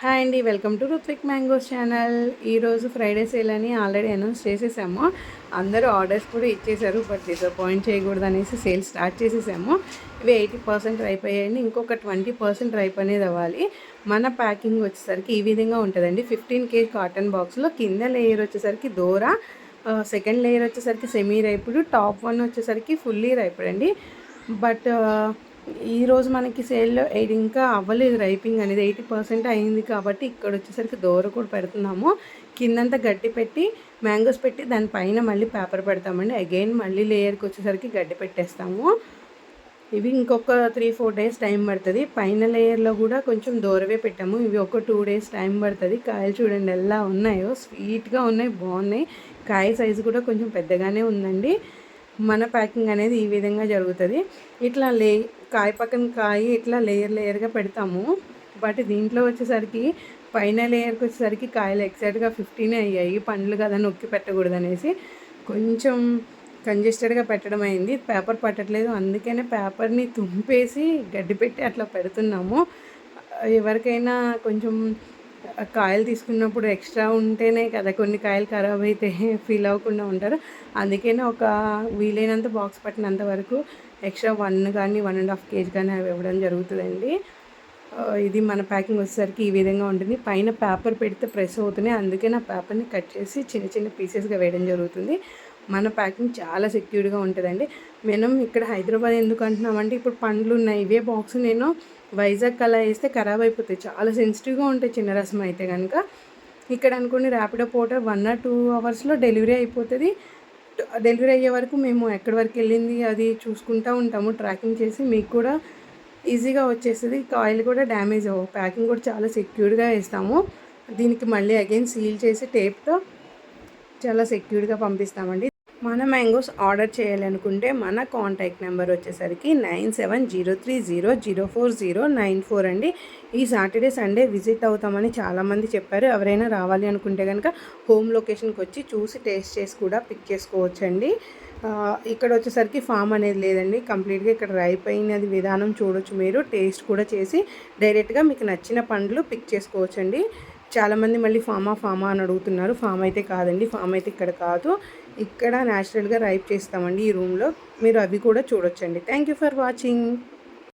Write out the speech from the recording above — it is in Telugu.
హాయ్ అండి welcome to Ruthvik mangoes channel. ఈరోజు ఫ్రైడే సేల్ అని ఆల్రెడీ అనౌన్స్ చేసేసాము. అందరూ ఆర్డర్స్ కూడా ఇచ్చేసారు బట్ డిసప్పాయింట్ చేయకూడదు అనేసి సేల్ స్టార్ట్ చేసేసాము. ఇవి ఎయిటీ పర్సెంట్ రైప్ అయ్యాయండి ఇంకొక ట్వంటీ పర్సెంట్ రైప్ అనేది అవ్వాలి. మన ప్యాకింగ్ వచ్చేసరికి ఈ విధంగా ఉంటుందండి. ఫిఫ్టీన్ కే కాటన్ బాక్స్లో కింద లేయర్ వచ్చేసరికి దూర సెకండ్ లేయర్ వచ్చేసరికి సెమీ రైపుడు టాప్ వన్ వచ్చేసరికి ఫుల్లీ రైపుడు అండి. బట్ ఈరోజు మనకి సేల్లో ఇంకా అవ్వలేదు రైపింగ్ అనేది ఎయిటీ పర్సెంట్ అయింది కాబట్టి ఇక్కడ వచ్చేసరికి దోర కూడా పెడుతున్నాము. కిందంతా గడ్డి పెట్టి మ్యాంగోస్ పెట్టి దానిపైన మళ్ళీ పేపర్ పెడతామండి. అగైన్ మళ్ళీ లేయర్కి వచ్చేసరికి గడ్డి పెట్టేస్తాము. ఇవి ఇంకొక త్రీ ఫోర్ డేస్ టైం పడుతుంది. పైన లేయర్లో కూడా కొంచెం దూరవే పెట్టాము. ఇవి ఒక టూ డేస్ టైం పడుతుంది. కాయలు చూడండి ఎలా ఉన్నాయో. స్వీట్గా ఉన్నాయి బాగున్నాయి. కాయ సైజు కూడా కొంచెం పెద్దగానే ఉందండి. మన ప్యాకింగ్ అనేది ఈ విధంగా జరుగుతుంది. ఇట్లా లే కాయ పక్కన కాయ ఇట్లా లేయర్ లేయర్గా పెడతాము. బట్ దీంట్లో వచ్చేసరికి పైన లేయర్కి వచ్చేసరికి కాయలు ఎక్సైట్గా ఫిఫ్టీనే అయ్యాయి. పండ్లు కదా నొక్కి పెట్టకూడదు అనేసి. కొంచెం కంజెస్టెడ్గా పెట్టడం అయింది. పేపర్ పట్టట్లేదు. అందుకనే పేపర్ని తుంపేసి గడ్డి పెట్టి అట్లా పెడుతున్నాము. ఎవరికైనా కొంచెం కాయలు తీసుకున్నప్పుడు ఎక్స్ట్రా ఉంటేనే కదా కొన్ని కాయలు ఖరాబ్ అయితే ఫీల్ అవ్వకుండా ఉంటారు. అందుకనే ఒక వీలైనంత బాక్స్ పట్టినంత వరకు ఎక్స్ట్రా వన్ కానీ వన్ అండ్ హాఫ్ కేజీ కానీ అవి ఇవ్వడం జరుగుతుందండి. ఇది మన ప్యాకింగ్ వచ్చేసరికి ఈ విధంగా ఉంటుంది. పైన పేపర్ పెడితే ప్రెస్ అవుతున్నాయి. అందుకే నా పేపర్ని కట్ చేసి చిన్న చిన్న పీసెస్గా వేయడం జరుగుతుంది. మన ప్యాకింగ్ చాలా సెక్యూర్డ్గా ఉంటుందండి. మనం ఇక్కడ హైదరాబాద్ ఎందుకు అంటున్నామంటే ఇప్పుడు పండ్లు ఉన్నాయి. ఇవే బాక్స్ నేను వైజాగ్ అలా వేస్తే ఖరాబ్ అయిపోతాయి. చాలా సెన్సిటివ్గా ఉంటాయి చిన్న రసం అయితే కనుక ఇక్కడ అనుకోండి Rapido porter one or two అవర్స్లో డెలివరీ అయిపోతుంది. డెలివరీ అయ్యే వరకు మేము ఎక్కడి వరకు వెళ్ళింది అది చూసుకుంటూ ఉంటాము. ట్రాకింగ్ చేసి మీకు కూడా ఈజీగా వచ్చేస్తుంది. కాయిల్ కూడా డ్యామేజ్ అవ్వవు. ప్యాకింగ్ కూడా చాలా సెక్యూర్డ్గా వేస్తాము. దీనికి మళ్ళీ అగైన్ సీల్ చేసి టేప్తో చాలా సెక్యూర్డ్గా పంపిస్తామండి. మన మ్యాంగోస్ ఆర్డర్ చేయాలనుకుంటే మన కాంటాక్ట్ నెంబర్ వచ్చేసరికి nine seven zero three zero zero four zero nine four అండి. ఈ సాటర్డే సండే విజిట్ అవుతామని చాలామంది చెప్పారు. ఎవరైనా రావాలి అనుకుంటే కనుక హోమ్ లొకేషన్కి వచ్చి చూసి టేస్ట్ చేసి కూడా పిక్ చేసుకోవచ్చండి. ఇక్కడ వచ్చేసరికి ఫామ్ అనేది లేదండి. కంప్లీట్గా ఇక్కడ రైప్ అయినది విధానం చూడొచ్చు మీరు. టేస్ట్ కూడా చేసి డైరెక్ట్గా మీకు నచ్చిన పండ్లు పిక్ చేసుకోవచ్చండి. చాలామంది మళ్ళీ ఫామా ఫామా అని అడుగుతున్నారు. ఫామ్ అయితే కాదండి. ఫామ్ అయితే ఇక్కడ కాదు. ఇక్కడ న్యాచురల్గా రైప్ చేస్తామండి ఈ రూమ్లో. మీరు అవి కూడా చూడొచ్చండి. Thank you for watching.